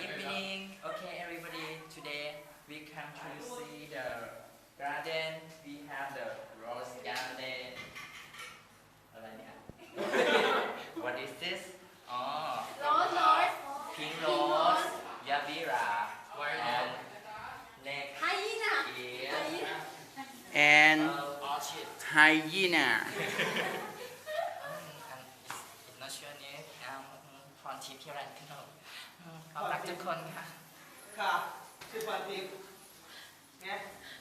evening. Okay, everybody. Today we come to see the garden. We have the rose garden. อะไรเนี่ย What is this? Oh, Rose, rose. pink rose, yabira, and next Hyena. is and uh, orchid. hyena Um, and it's not sure name. Um, พรทิ พย์ที่รันขนมอืมขอบรักทุกคนค่ะ ค่ะชื่อพรทิพย์ไง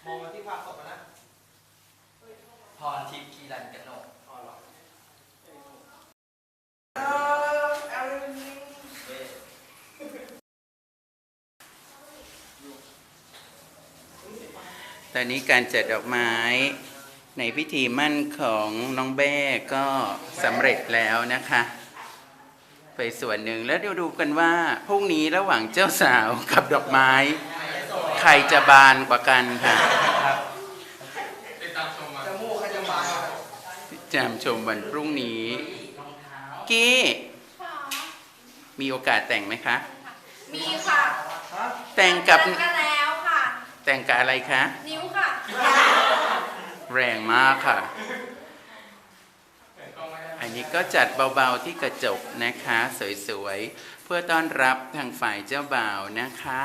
มองมาที่ภาพศพอะนะพรทิพย์กีรันกนกอ๋อเหรอตอนนี้การจัดดอกไม้ในพิธีมั่นของน้องแบ้ก็สำเร็จแล้วนะคะ ไปส่วนหนึ่งแล้วเดี๋ยวดูกันว่าพรุ่งนี้ระหว่างเจ้าสาวกับดอกไม้ ใครจะบานกว่ากันค่ะจมูกใครจะมาจำชมวันพรุ่งนี้รองเท้ากี้มีโอกาสแต่งไหมคะ มีค่ะฮะแต่งกับเจอกันแล้วค่ะ แต่งกับอะไรคะ นิ้วค่ะ แรงมากค่ะอั นนี้ก็จัดเบาๆที่กระจกนะคะ สวยๆ เพื่อต้อนรับทางฝ่ายเจ้าบ่าวนะคะ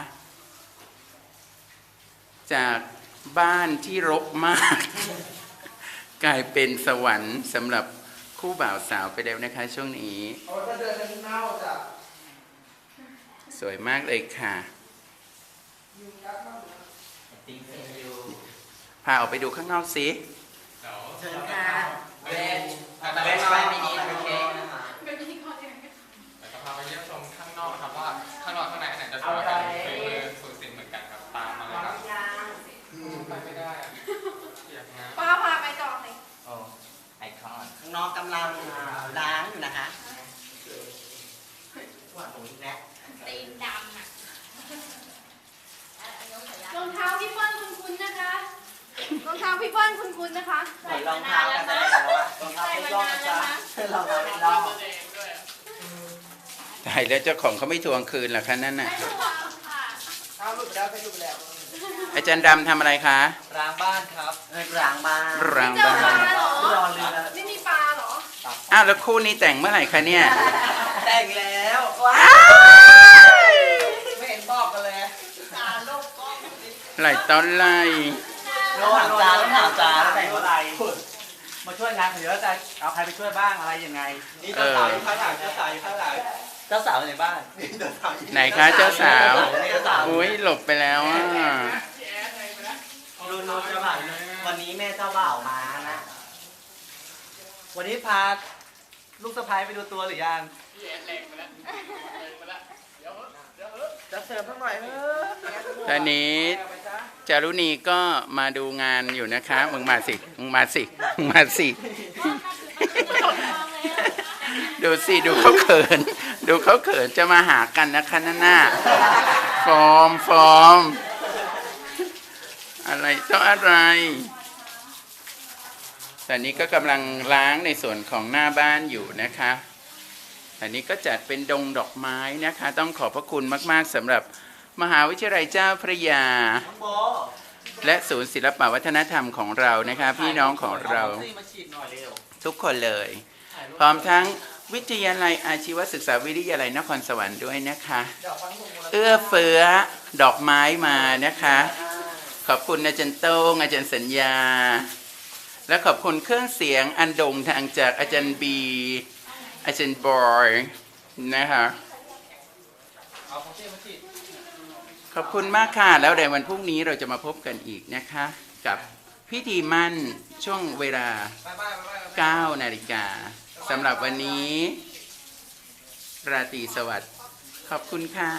จากบ้านที่รกมาก กลายเป็นสวรรค์สำหรับคู่บ่าวสาวไปแล้วนะคะ ช่วงนี้สวยมากเลยค่ะพาออกไปดูข้างนอกสิ เชิญค่ะเวทเวท five minutes okay เป็นพิธีกรยังไง แต่จะพาไปเยี่ยมชมข้างนอกครับว่าข้างนอกข้างในอันไหนจะสวยกันเป็นมือสูสินเหมือนกันครับตามมาเลยครับไปไม่ได้อะเปียกนะ ป้าพาไปก่อนเลย oh icon ข้างนอกกำลังล้างอยู่นะคะว่าตรงนี้แหละตีนดำอะรองเท้าพี่เปิ้ลคุณคุณนะคะรองเท้าพี่เปิ้ลคุณคุณนะคะใส่รองเท้ากันได้แล้วอะรองเท้าเป็นรองนะจ๊ะรองเท้าเป็นรองตายแล้วเจ้าของเขาไม่ทวงคืนเหรอคะนั่นน่ะไม่ถูกค่ะเท้าหลุดไปแล้วไปหลุดไปแล้วอาจารย์ดำทำอะไรคะ ร้างบ้านครับเอ้ยล้างบ้านรางเจอบ้าปลานเหรอรอเรือ ออ้าวแล้วคู่นี้แต่งเมื่อไหร่คะเนี่ย แต่งแล้วว้าไม่เห็นบอกกันเลยจานโลกกล้องไหลตอนไหลโลกจานต้องถามจานแล้วแต่งอะไรมาช่วยงานเดี๋ยวจะเอาใครไปช่วยบ้างอะไรยังไง นี่เจ้าสาวอยู่ข้างหลังเจ้าสาวอยู่ข้างหลังเจ้าสาวในบ้านนี่เจ้าสาวอยู่ไหนคะเจ้าสาวเจ้าสาวอุ้ยหลบไปแล้วอะดูนูเจ้าบ่าววันนี้แม่เจ้าบ่าวมานะ วันนี้พาลูกสะพ้ายไปดูตัวหรือยังจะเสริมสักหน่อยเออตอนนี้จารุณีก็มาดูงานอยู่นะคะมึงมาสิมึงมาสิมึงมาสิดูสิดูเขาเขิน ดูเขาเขินจะมาหากันนะคะนั่นน่ะฟอร์มฟอร์มอะไรต้องอะไร ตอนนี้ก็กำลังล้างในส่วนของหน้าบ้านอยู่นะคะอันนี้ก็จัดเป็นดงดอกไม้นะคะ ต้องขอบพระคุณมาก ๆสำหรับมหาวิทยาลัยเจ้าพระยา และศูนย์ศิลปวัฒนธรรมของเรานะคะ พี่น้องของเราทุกคนเลย พร้อมทั้งวิทยาลัยอาชีวศึกษาวิทยาลัยนครสวรรค์ด้วยนะคะเดี๋ยวฟังผมมูลเอื้อเฟื้อดอกไม้มานะคะ ขอบคุณอาจารย์โต้งอาจารย์สัญญา และขอบคุณเครื่องเสียงอันโด่งดังจากอาจารย์บี อาจารย์บอยนะคะขอบคุณมากค่ะ แล้วในวันพรุ่งนี้เราจะมาพบกันอีกนะคะ กับพิธีมั่นช่วงเวลา 9 นาฬิกาสำหรับวันนี้ ราตรีสวัสดิ์ ขอบคุณค่ะ